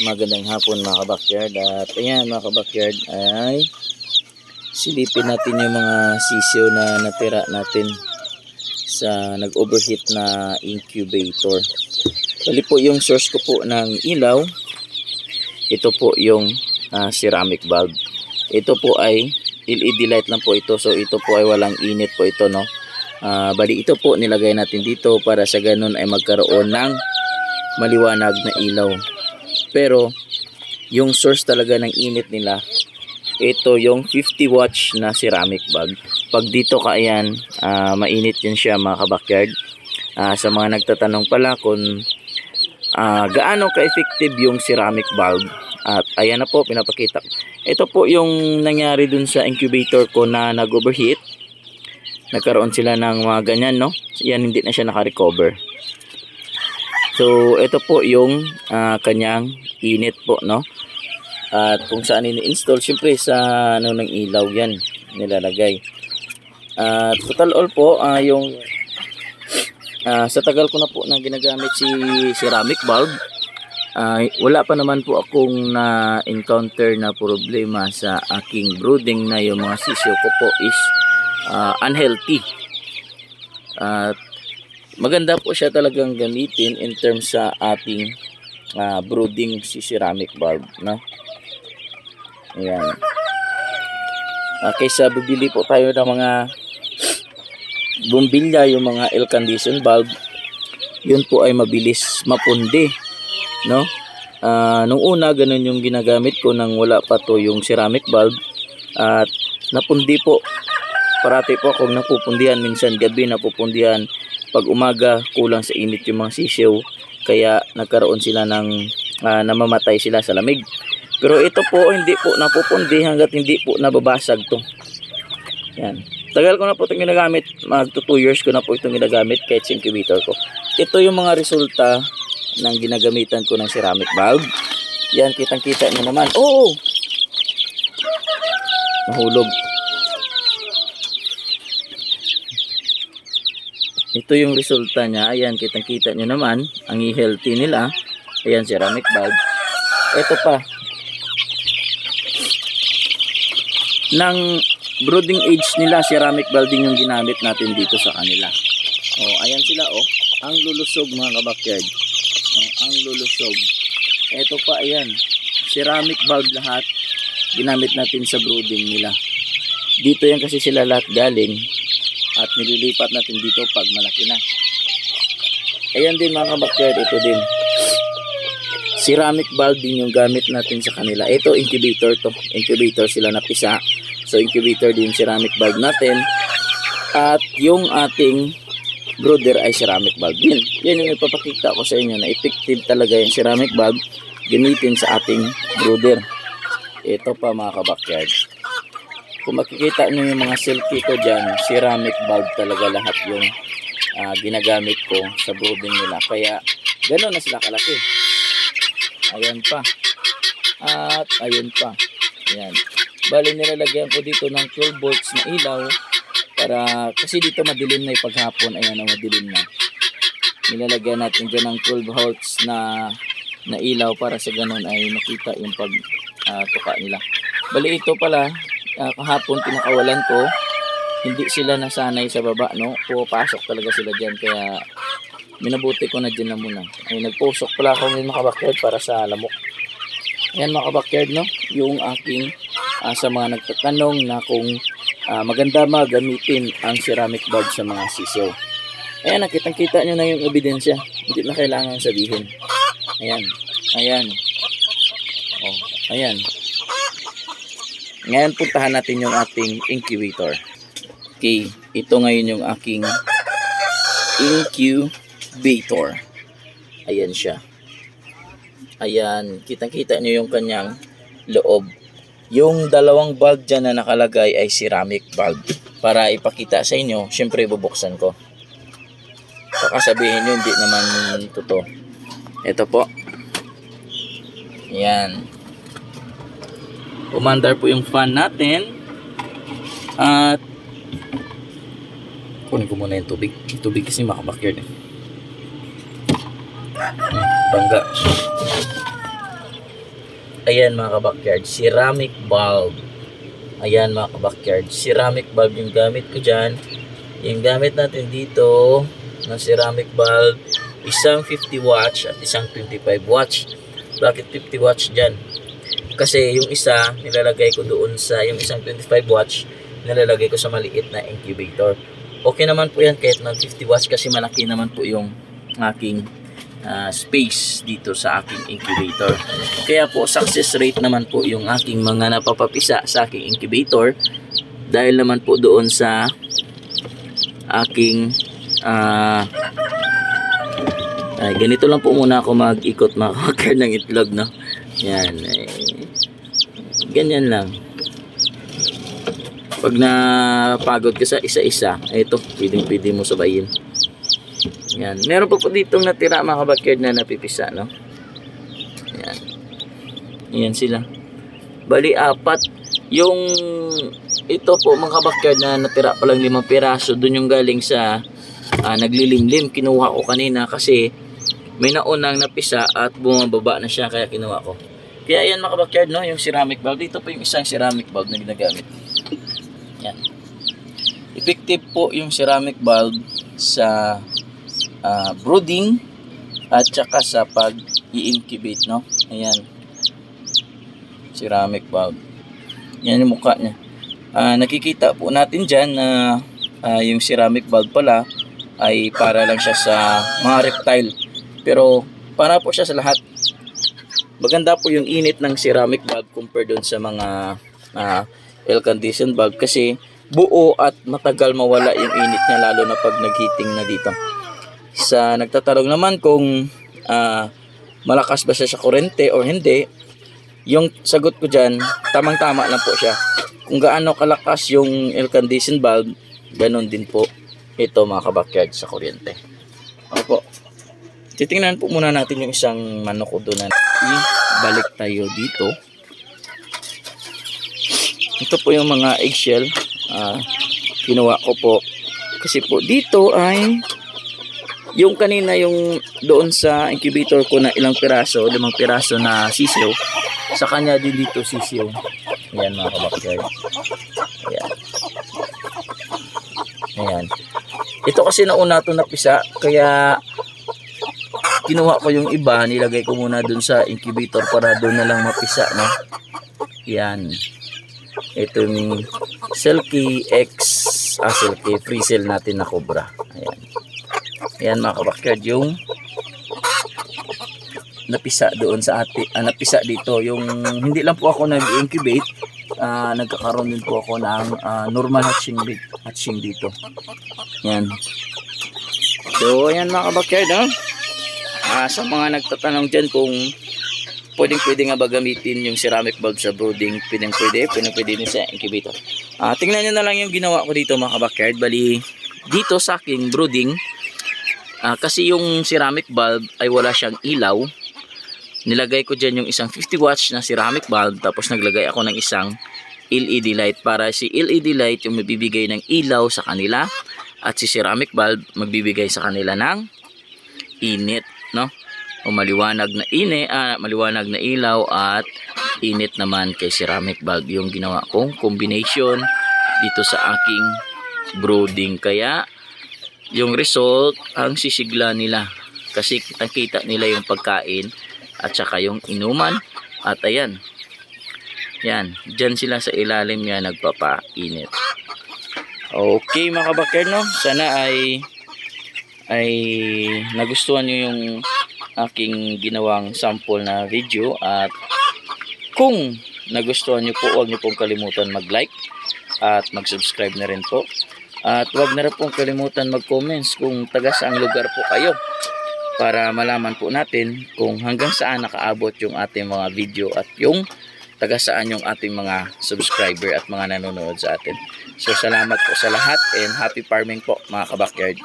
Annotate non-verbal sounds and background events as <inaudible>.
Magandang hapon mga kabakyard at ayan mga kabakyard ay silipin natin yung mga sisiyo na natira natin sa nag-overheat na incubator. Bali po yung source ko po ng ilaw. Ito po yung ah, ceramic bulb. Ito po ay LED light lang po ito. So ito po ay walang init po ito no. Ah, bali ito po nilagay natin dito para sa ganun ay magkaroon ng maliwanag na ilaw. Pero yung source talaga ng init nila ito yung 50 watts na ceramic bulb. Pag dito ka ayan, ah, mainit yan siya mga kabakyard. Ah, sa mga nagtatanong pala kung ah, gaano ka-effective yung ceramic bulb. At ayan na po, pinapakita. Ito po yung nangyari dun sa incubator ko na nag-overheat. Nagkaroon sila ng mga ganyan, no? Yan, hindi na siya naka-recover. So, ito po yung ah, kanyang init po, no? At kung saan ini-install, syempre sa ano ng ilaw yan nilalagay. At total all po, ah, yung ah, sa tagal ko na po na ginagamit si ceramic bulb, ay wala pa naman po akong na-encounter na problema sa aking brooding na yung mga sisyo ko po is ah, unhealthy. At maganda po siya talagang gamitin in terms sa ating ah, brooding si ceramic bulb, no? Ayan. Ah, kaysa bibili po tayo ng mga bumbilya, yung mga air condition bulb, yun po ay mabilis mapundi, no? Ah, nung una ganun yung ginagamit ko nang wala pa to yung ceramic bulb at napundi po. Parati po akong napupundihan minsan gabi napupundihan pag umaga kulang sa init yung mga sisiw kaya nagkaroon sila ng ah, namamatay sila sa lamig. Pero ito po hindi po napupundi hanggat hindi po nababasag to. Yan. Tagal ko na po itong ginagamit. Mag 2 years ko na po itong ginagamit kahit sa incubator ko. Ito yung mga resulta ng ginagamitan ko ng ceramic bulb. Yan, kitang-kita nyo naman. Oo! Nahulog. Ito yung resulta niya. Ayan, kitang-kita nyo naman. Ang healthy nila. Ayan, ceramic bulb. Ito pa. Nang brooding age nila, ceramic bulb din yung ginamit natin dito sa kanila. Oh, ayan sila oh. Ang lulusog mga kabakyard. Oh, ang lulusog. Ito pa ayan. Ceramic bulb lahat ginamit natin sa brooding nila. Dito yan kasi sila lahat galing at nililipat natin dito pag malaki na. Ayan din mga kabakyard, ito din. Ceramic bulb din yung gamit natin sa kanila. Ito incubator to. Incubator sila na pisa. So incubator din ceramic bulb natin. At yung ating brooder ay ceramic bulb din. Yan yung ipapakita ko sa inyo na effective talaga yung ceramic bulb gamitin sa ating brooder. Ito pa mga kabakyard. Kung makikita nyo yung mga silky ko dyan, ceramic bulb talaga lahat yung ah, ginagamit ko sa brooding nila. Kaya gano'n na sila kalaki. Ayan pa. At ayun pa. Ayan. Bali nilalagyan ko dito ng 12 volts na ilaw para kasi dito madilim na ipaghapon. Ayan na madilim na. Nilalagyan natin dyan ng 12 volts na na ilaw para sa ganun ay makita yung pag ah, tuka nila. Bali ito pala ah, kahapon pinakawalan ko. Hindi sila nasanay sa baba no? Pupasok talaga sila diyan kaya minabuti ko na dyan na muna. Ay nagpusok pala ako ng mga backyard para sa lamok. Ayan mga backyard no? Yung aking ah, sa mga nagtatanong na kung ah, maganda magamitin ang ceramic bulb sa mga sisiyo ayan nakitang kita nyo na yung ebidensya. Hindi na kailangan sabihin. Ayan ayan. Oh ayan ngayon puntahan natin yung ating incubator. Okay ito ngayon yung aking incubator. Ayan siya. Ayan kitang kita nyo yung kanyang loob. Yung dalawang bulb dyan na nakalagay ay ceramic bulb. Para ipakita sa inyo syempre bubuksan ko. Baka sabihin nyo hindi naman totoo. Ito po. Ayan umandar po yung fan natin at kunin ko muna yung tubig yung tubig kasi makabakyard eh Hmm, bangga ayan mga kabakyard, ceramic bulb. Ayan mga kabakyard, ceramic bulb yung gamit ko dyan. Yung gamit natin dito na ceramic bulb, isang 50 watts at isang 25 watts. Bakit 50 watts dyan? Kasi yung isa, nilalagay ko doon sa, yung isang 25 watts, nilalagay ko sa maliit na incubator. Okay naman po yan kahit mag 50 watts kasi malaki naman po yung aking ah, space dito sa aking incubator. Kaya po success rate naman po yung aking mga napapapisa sa aking incubator dahil naman po doon sa aking ah ay, ganito lang po muna ako mag-ikot mga <laughs> ng itlog no. Yan. Eh, ganyan lang. Pag napagod ka sa isa-isa, ito, pwedeng pwede mo sabayin. Yan. Meron pa po ditong natira mga kabakard na napipisa, no? Yan. Yan sila. Bali, apat. Yung ito po mga kabakard na natira pa lang limang piraso, dun yung galing sa ah, naglilimlim. Kinuha ko kanina kasi may naunang napisa at bumababa na siya kaya kinuha ko. Kaya yan mga kabakard, no? Yung ceramic bulb. Dito po yung isang ceramic bulb na ginagamit. Yan. Effective po yung ceramic bulb sa ah, brooding at saka sa pag i-incubate, no? Ayan. Ceramic bulb. Yan yung mukha niya. Ah, nakikita po natin dyan na ah, yung ceramic bulb pala ay para lang siya sa mga reptile. Pero para po siya sa lahat. Maganda po yung init ng ceramic bulb compared doon sa mga ah, air conditioned bulb kasi buo at matagal mawala yung init niya lalo na pag nagheating na dito. Sa nagtatanong naman kung ah, malakas ba siya sa kurente or hindi, yung sagot ko dyan, tamang-tama lang po siya. Kung gaano kalakas yung air conditioned bulb, ganun din po ito mga kabakyard sa kuryente. Opo. Titingnan po muna natin yung isang manok ko doon na ibalik tayo dito. Ito po yung mga eggshell. Ah, kinuha ko po. Kasi po dito ay yung kanina yung doon sa incubator ko na ilang piraso, limang piraso na sisiyo. Sa kanya din dito sisiyo. Ayan mga kabakyard. Ayan. Ayan. Ito kasi nauna ito napisa, kaya kinuha ko yung iba, nilagay ko muna dun sa incubator para doon na lang mapisa, no? Yan. Ito yung Selkie X, ah, Selkie free cell natin na Cobra. Ayan. Ayan mga kabakyard, yung napisa doon sa ati, ah, napisa dito. Yung hindi lang po ako nag-incubate, ah, nagkakaroon din po ako ng ah, normal hatching, hatching dito. Yan. So, ayan mga kabakyard, no? Ah, sa mga nagtatanong dyan kung pwedeng pwede nga ba gamitin yung ceramic bulb sa brooding, pwedeng pwede, pwedeng pwede din sa incubator. Ah, tingnan nyo na lang yung ginawa ko dito mga kabakyard. Bali, dito sa aking brooding, ah, kasi yung ceramic bulb ay wala siyang ilaw, nilagay ko dyan yung isang 50 watts na ceramic bulb, tapos naglagay ako ng isang LED light para si LED light yung mabibigay ng ilaw sa kanila at si ceramic bulb magbibigay sa kanila ng init no? O maliwanag na ine ah, maliwanag na ilaw at init naman kay ceramic bulb yung ginawa kong combination dito sa aking brooding. Kaya yung result ang sisigla nila. Kasi kitang kita nila yung pagkain at saka yung inuman. At ayan yan dyan sila sa ilalim niya nagpapainit. Okay mga kabakir no? Sana ay ay nagustuhan nyo yung aking ginawang sample na video at kung nagustuhan nyo po huwag nyo pong kalimutan mag like at mag subscribe na rin po. At huwag na rin pong kalimutan mag comments kung taga saang lugar po kayo para malaman po natin kung hanggang saan nakaabot yung ating mga video at yung taga saan yung ating mga subscriber at mga nanonood sa atin. So salamat po sa lahat and happy farming po mga kabakyard